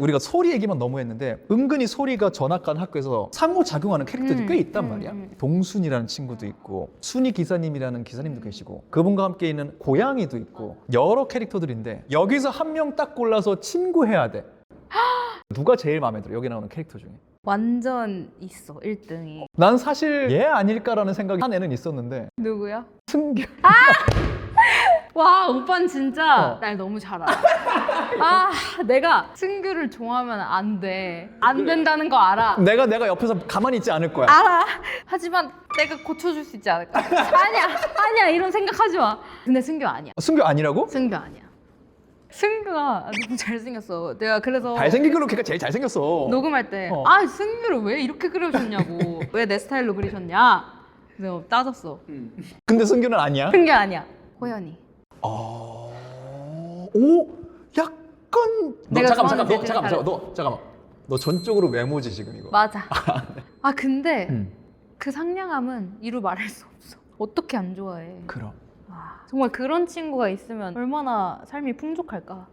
우리가 소리 얘기만 너무 했는데 은근히 소리가 전학간 학교에서 상호작용하는 캐릭터들이 음, 꽤 있단 음, 말이야. 음. 동순이라는 친구도 있고 순이 기사님이라는 기사님도 계시고 그분과 함께 있는 고양이도 있고 여러 캐릭터들인데 여기서 한 명 딱 골라서 친구해야 돼. 누가 제일 마음에 들어? 여기 나오는 캐릭터 중에. 완전 있어 1등이 난 사실 얘 아닐까라는 생각이 한 애는 있었는데 누구야? 승규. 와 오빠는 진짜 어. 날 너무 잘 알아 아 내가 승규를 좋아하면 안 돼 안 된다는 거 알아 내가 내가 옆에서 가만히 있지 않을 거야. 알아 하지만 내가 고쳐줄 수 있지 않을까 아니야 아니야 이런 생각하지 마 근데 승규 아니야 승규 아니라고? 승규 아니야 승규가 너무 잘생겼어 내가 그래서 잘생긴 걸로 걔가 제일 잘생겼어. 녹음할 때, 어. 아, 승규를 왜 이렇게 그려줬냐고. 왜 내 스타일로 그리셨냐? 내가 따졌어. 근데 승규는 아니야. 승규 아니야. 호연이. 아, 오, 약간. 너 내가 잠깐만, 잠깐, 좋아하는 너 잠깐만. 잠깐, 너 잠깐만. 너 전적으로 외모지 지금 이거. 맞아. 아, 근데 음, 그 상냥함은 이루 말할 수 없어. 어떻게 안 좋아해. 그럼. 와, 정말 그런 친구가 있으면 얼마나 삶이 풍족할까.